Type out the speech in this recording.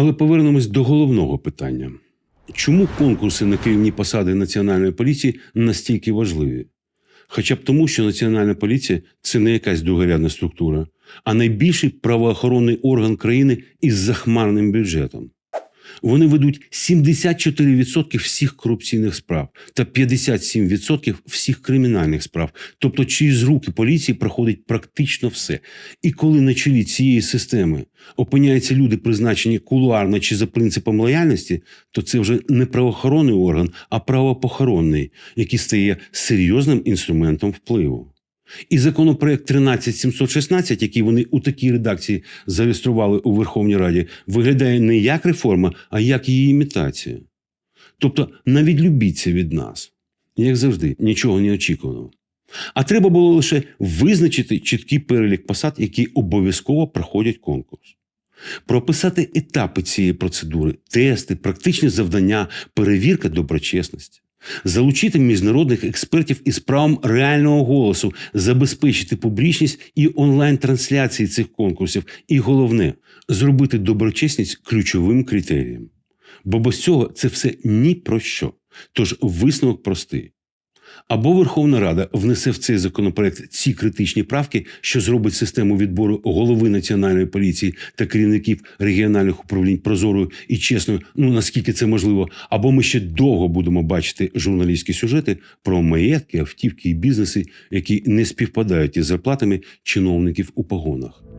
Але повернемось до головного питання: чому конкурси на керівні посади національної поліції настільки важливі? Хоча б тому, що Національна поліція це не якась другорядна структура, а найбільший правоохоронний орган країни із захмарним бюджетом. Вони ведуть 74% всіх корупційних справ та 57% всіх кримінальних справ. Тобто, через руки поліції проходить практично все. І коли на чолі цієї системи опиняються люди, призначені кулуарно чи за принципом лояльності, то це вже не правоохоронний орган, а правопохоронний, який стає серйозним інструментом впливу. І законопроект 13716, який вони у такій редакції зареєстрували у Верховній Раді, виглядає не як реформа, а як її імітація. Тобто навідлюбіться від нас, як завжди, нічого не очікуваного. А треба було лише визначити чіткий перелік посад, які обов'язково проходять конкурс. Прописати етапи цієї процедури, тести, практичні завдання, перевірка доброчесності. Залучити міжнародних експертів із правом реального голосу, забезпечити публічність і онлайн-трансляції цих конкурсів. І головне зробити доброчесність ключовим критерієм. Бо без цього це все ні про що. Тож висновок простий. Або Верховна Рада внесе в цей законопроект ці критичні правки, що зробить систему відбору голови національної поліції та керівників регіональних управлінь прозорою і чесною, ну наскільки це можливо, або ми ще довго будемо бачити журналістські сюжети про маєтки, автівки і бізнеси, які не співпадають із зарплатами чиновників у погонах.